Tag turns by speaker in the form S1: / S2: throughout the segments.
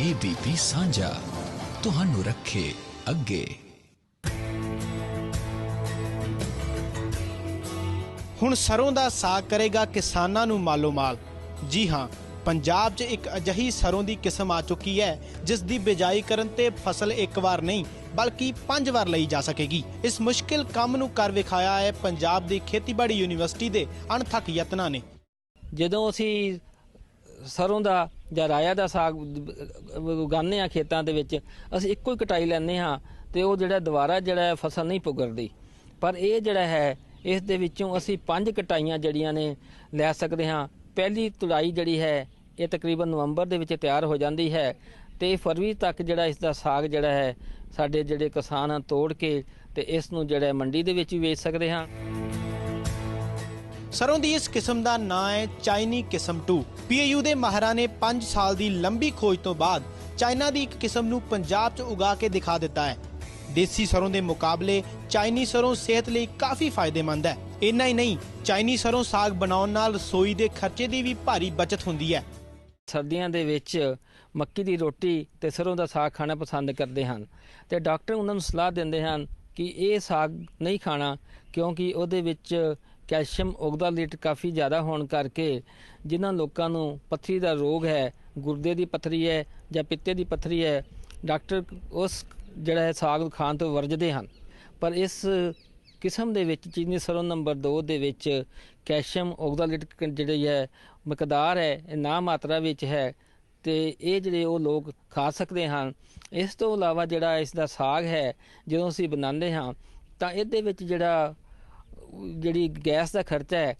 S1: ABP ਸਾਂਝਾ ਤੁਹਾਨੂੰ ਰੱਖੇ ਅੱਗੇ।
S2: ਹੁਣ ਸਰੋਂ ਦਾ ਸਾਗ ਕਰੇਗਾ ਕਿਸਾਨਾਂ ਨੂੰ ਮਾਲੋ ਮਾਲ ਜੀ ਹਾਂ ਪੰਜਾਬ 'ਚ ਇੱਕ ਅਜਿਹੀ ਸਰੋਂ ਦੀ ਕਿਸਮ ਆ ਚੁੱਕੀ ਹੈ ਜਿਸ ਦੀ ਬਿਜਾਈ ਕਰਨ ਤੇ ਫਸਲ ਇੱਕ ਵਾਰ ਨਹੀਂ ਬਲਕਿ ਪੰਜ ਵਾਰ ਲਈ ਜਾ ਸਕੇਗੀ। ਇਸ ਮੁਸ਼ਕਿਲ ਕੰਮ ਨੂੰ ਕਰ ਵਿਖਾਇਆ ਹੈ ਪੰਜਾਬ ਦੀ ਖੇਤੀਬਾੜੀ ਯੂਨੀਵਰਸਿਟੀ ਦੇ ਅਣਥੱਕ ਯਤਨਾਂ ਨੇ।
S3: ਜਦੋਂ ਅਸੀਂ ਸਰੋਂ ਦਾ ਜਾਂ ਰਾਇਆ ਦਾ ਸਾਗ ਉਗਾਉਂਦੇ ਆ ਖੇਤਾਂ ਦੇ ਵਿੱਚ, ਅਸੀਂ ਇੱਕੋ ਹੀ ਕਟਾਈ ਲੈਂਦੇ ਹਾਂ ਤੇ ਉਹ ਜਿਹੜਾ ਦੁਬਾਰਾ ਜਿਹੜਾ ਫਸਲ ਨਹੀਂ ਪੁਗਰਦੀ। ਪਰ ਇਹ ਜਿਹੜਾ ਹੈ, ਇਸ ਦੇ ਵਿੱਚੋਂ ਅਸੀਂ ਪੰਜ ਕਟਾਈਆਂ ਜਿਹੜੀਆਂ ਨੇ ਲੈ ਸਕਦੇ ਹਾਂ। ਪਹਿਲੀ ਤੁੜਾਈ ਜਿਹੜੀ ਹੈ, ਇਹ ਤਕਰੀਬਨ ਨਵੰਬਰ ਦੇ ਵਿੱਚ ਤਿਆਰ ਹੋ ਜਾਂਦੀ ਹੈ ਤੇ ਫਰਵਰੀ ਤੱਕ ਜਿਹੜਾ ਇਸ ਦਾ ਸਾਗ ਜਿਹੜਾ ਹੈ, ਸਾਡੇ ਜਿਹੜੇ ਕਿਸਾਨ ਆ ਤੋੜ ਕੇ ਤੇ ਇਸ ਨੂੰ ਜਿਹੜਾ ਮੰਡੀ ਦੇ ਵਿੱਚ ਵੀ ਵੇਚ ਸਕਦੇ ਹਾਂ।
S2: ਸਰੋਂ ਦੀ ਇਸ ਕਿਸਮ ਦਾ ਨਾਂ ਹੈ ਚਾਈਨੀ ਕਿਸਮ 2 ਪੀਏਯੂ ਦੇ ਮਾਹਰਾਂ ਨੇ 5 ਸਾਲ ਦੀ ਲੰਬੀ ਖੋਜ ਤੋਂ ਬਾਅਦ ਚਾਈਨਾ ਦੀ ਇੱਕ ਕਿਸਮ ਨੂੰ ਪੰਜਾਬ 'ਚ ਉਗਾ ਕੇ ਦਿਖਾ ਦਿੱਤਾ ਹੈ। ਦੇਸੀ ਸਰੋਂ ਦੇ ਮੁਕਾਬਲੇ ਚਾਈਨੀ ਸਰੋਂ ਸਿਹਤ ਲਈ ਕਾਫੀ ਫਾਇਦੇਮੰਦ ਹੈ। ਇੰਨਾ ਹੀ ਨਹੀਂ, ਚਾਈਨੀ ਸਰੋਂ ਸਾਗ ਬਣਾਉਣ ਨਾਲ ਰਸੋਈ ਦੇ ਖਰਚੇ ਦੀ ਵੀ ਭਾਰੀ ਬਚਤ ਹੁੰਦੀ ਹੈ।
S3: ਸਰਦੀਆਂ ਦੇ ਵਿੱਚ ਮੱਕੀ ਦੀ ਰੋਟੀ ਤੇ ਸਰੋਂ ਦਾ ਸਾਗ ਖਾਣਾ ਪਸੰਦ ਕਰਦੇ ਹਨ ਤੇ ਡਾਕਟਰ ਉਹਨਾਂ ਨੂੰ ਸਲਾਹ ਦਿੰਦੇ ਹਨ ਕਿ ਇਹ ਸਾਗ ਨਹੀਂ ਖਾਣਾ ਕਿਉਂਕਿ ਉਹਦੇ ਵਿੱਚ ਕੈਲਸ਼ੀਅਮ ਆਕਜ਼ਾਲੇਟ ਕਾਫੀ ਜ਼ਿਆਦਾ ਹੋਣ ਕਰਕੇ ਜਿਨ੍ਹਾਂ ਲੋਕਾਂ ਨੂੰ ਪੱਥਰੀ ਦਾ ਰੋਗ ਹੈ, ਗੁਰਦੇ ਦੀ ਪੱਥਰੀ ਹੈ ਜਾਂ ਪਿੱਤੇ ਦੀ ਪੱਥਰੀ ਹੈ, ਡਾਕਟਰ ਉਸ ਜਿਹੜਾ ਹੈ ਸਾਗ ਖਾਣ ਤੋਂ ਵਰਜਦੇ ਹਨ। ਪਰ ਇਸ ਕਿਸਮ ਦੇ ਵਿੱਚ ਚੀਨੀ ਸਰੋਂ ਨੰਬਰ 2 ਦੇ ਵਿੱਚ ਕੈਲਸ਼ੀਅਮ ਆਕਜ਼ਾਲੇਟ ਜਿਹੜੀ ਹੈ, ਮਕਦਾਰ ਹੈ, ਇਹ ਨਾ ਮਾਤਰਾ ਵਿੱਚ ਹੈ ਤੇ ਇਹ ਜਿਹੜੇ ਉਹ ਲੋਕ ਖਾ ਸਕਦੇ ਹਨ। ਇਸ ਤੋਂ ਇਲਾਵਾ ਜਿਹੜਾ ਇਸ ਦਾ ਸਾਗ ਹੈ, ਜਦੋਂ ਅਸੀਂ ਬਣਾਉਂਦੇ ਹਾਂ ਤਾਂ ਇਹਦੇ ਵਿੱਚ ਜਿਹੜਾ ਜਿਹੜੀ ਗੈਸ ਦਾ ਖਰਚਾ ਹੈ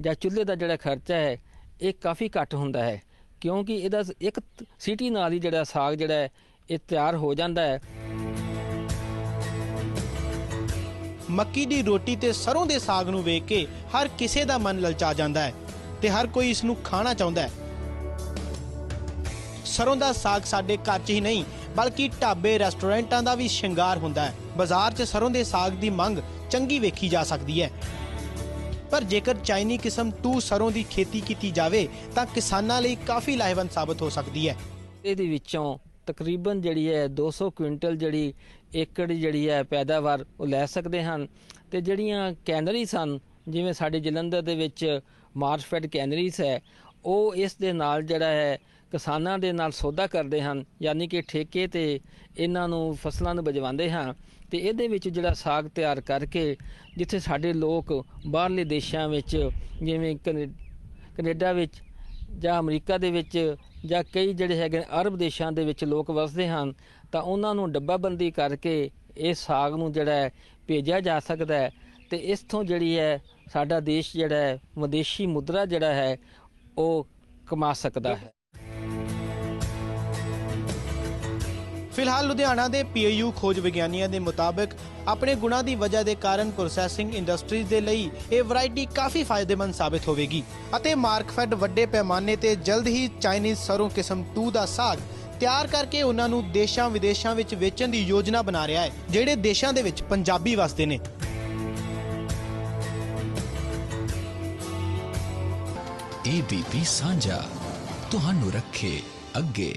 S3: ਜਾਂ ਚੁੱਲ੍ਹੇ ਦਾ ਜਿਹੜਾ ਖਰਚਾ ਹੈ, ਇਹ ਕਾਫੀ ਘੱਟ ਹੁੰਦਾ ਹੈ। ਕਿਉਂਕਿ ਇਹਦਾ ਇੱਕ ਸੀਟੀ ਨਾਲ ਹੀ ਜਿਹੜਾ ਸਾਗ ਜਿਹੜਾ ਹੈ, ਇਹ ਤਿਆਰ ਹੋ ਜਾਂਦਾ ਹੈ।
S2: ਮੱਕੀ ਦੀ ਰੋਟੀ ਤੇ ਸਰੋਂ ਦੇ ਸਾਗ ਨੂੰ ਵੇਖ ਕੇ ਹਰ ਕਿਸੇ ਦਾ ਮਨ ਲਲਚਾ ਜਾਂਦਾ ਹੈ ਤੇ ਹਰ ਕੋਈ ਇਸ ਨੂੰ ਖਾਣਾ ਚਾਹੁੰਦਾ ਹੈ। ਸਰੋਂ ਦਾ ਸਾਗ ਸਾਡੇ ਘਰ 'ਚ ਹੀ ਨਹੀਂ, ਬਲਕਿ ਢਾਬੇ, ਰੈਸਟੋਰੈਂਟਾਂ ਦਾ ਵੀ ਸ਼ਿੰਗਾਰ ਹੁੰਦਾ ਹੈ। ਬਾਜ਼ਾਰ 'ਚ ਸਰੋਂ ਦੇ ਸਾਗ ਦੀ ਮੰਗ ਚੰਗੀ ਵੇਖੀ ਜਾ ਸਕਦੀ ਹੈ। ਪਰ ਜੇਕਰ ਚਾਈਨੀ ਕਿਸਮ 2 ਸਰੋਂ ਦੀ ਖੇਤੀ ਕੀਤੀ ਜਾਵੇ, ਤਾਂ ਕਿਸਾਨਾਂ ਲਈ ਕਾਫੀ ਲਾਹੇਵੰਦ ਸਾਬਤ ਹੋ ਸਕਦੀ ਹੈ।
S3: ਇਹਦੇ ਵਿੱਚੋਂ ਤਕਰੀਬਨ ਜਿਹੜੀ ਹੈ 200 ਕੁਇੰਟਲ ਜਿਹੜੀ ਏਕੜ ਜਿਹੜੀ ਹੈ ਪੈਦਾਵਾਰ ਉਹ ਲੈ ਸਕਦੇ ਹਨ। ਤੇ ਜਿਹੜੀਆਂ ਕੈਨਰੀਜ਼ ਹਨ, ਜਿਵੇਂ ਸਾਡੇ ਜਲੰਧਰ ਦੇ ਵਿੱਚ ਮਾਰਸ਼ਫੈਡ ਕੈਨਰੀਜ਼ ਹੈ, ਉਹ ਇਸ ਦੇ ਨਾਲ ਜਿਹੜਾ ਹੈ ਕਿਸਾਨਾਂ ਦੇ ਨਾਲ ਸੌਦਾ ਕਰਦੇ ਹਨ, ਯਾਨੀ ਕਿ ਠੇਕੇ ਤੇ ਇਹਨਾਂ ਨੂੰ ਫਸਲਾਂ ਨੂੰ ਬਜਵਾਉਂਦੇ ਹਾਂ ਤੇ ਇਹਦੇ ਵਿੱਚ ਜਿਹੜਾ ਸਾਗ ਤਿਆਰ ਕਰਕੇ ਜਿੱਥੇ ਸਾਡੇ ਲੋਕ ਬਾਹਰਲੇ ਦੇਸ਼ਾਂ ਵਿੱਚ, ਜਿਵੇਂ ਕਨੇ- ਕੈਨੇਡਾ ਵਿੱਚ ਜਾਂ ਅਮਰੀਕਾ ਦੇ ਵਿੱਚ ਜਾਂ ਕਈ ਜਿਹੜੇ ਹੈਗੇ ਅਰਬ ਦੇਸ਼ਾਂ ਦੇ ਵਿੱਚ ਲੋਕ ਵਸਦੇ ਹਨ, ਤਾਂ ਉਹਨਾਂ ਨੂੰ ਡੱਬਾਬੰਦੀ ਕਰਕੇ ਇਹ ਸਾਗ ਨੂੰ ਜਿਹੜਾ ਭੇਜਿਆ ਜਾ ਸਕਦਾ ਹੈ ਤੇ ਇਸ ਤੋਂ ਜਿਹੜੀ ਹੈ ਸਾਡਾ ਦੇਸ਼ ਜਿਹੜਾ ਹੈ ਵਿਦੇਸ਼ੀ ਮੁਦਰਾ ਜਿਹੜਾ ਹੈ ਉਹ ਕਮਾ ਸਕਦਾ ਹੈ।
S2: ਫਿਲਹਾਲ ਲੁਧਿਆਣਾ ਦੇ ਪੀਏਯੂ ਖੋਜ ਵਿਗਿਆਨੀਆਂ ਦੇ ਮੁਤਾਬਕ ਆਪਣੇ ਗੁਣਾਂ ਦੀ ਵਜ੍ਹਾ ਦੇ ਕਾਰਨ ਪ੍ਰੋਸੈਸਿੰਗ ਇੰਡਸਟਰੀਜ਼ ਦੇ ਲਈ ਇਹ ਵੈਰਾਈਟੀ ਕਾਫੀ ਫਾਇਦੇਮੰਦ ਸਾਬਤ ਹੋਵੇਗੀ ਅਤੇ ਮਾਰਕਫੈਡ ਵੱਡੇ ਪੈਮਾਨੇ ਤੇ ਜਲਦ ਹੀ ਚਾਈਨੀਜ਼ ਸਰੋਂ ਕਿਸਮ 2 ਦਾ ਸਾਗ ਤਿਆਰ ਕਰਕੇ ਉਹਨਾਂ ਨੂੰ ਦੇਸ਼ਾਂ ਵਿਦੇਸ਼ਾਂ ਵਿੱਚ ਵੇਚਣ ਦੀ ਯੋਜਨਾ ਬਣਾ ਰਿਹਾ ਹੈ, ਜਿਹੜੇ ਦੇਸ਼ਾਂ ਦੇ ਵਿੱਚ ਪੰਜਾਬੀ ਵਸਦੇ ਨੇ।
S1: ਏਬੀਪੀ ਸਾਂਝਾ, ਤੁਹਾਨੂੰ ਰੱਖੇ ਅੱਗੇ।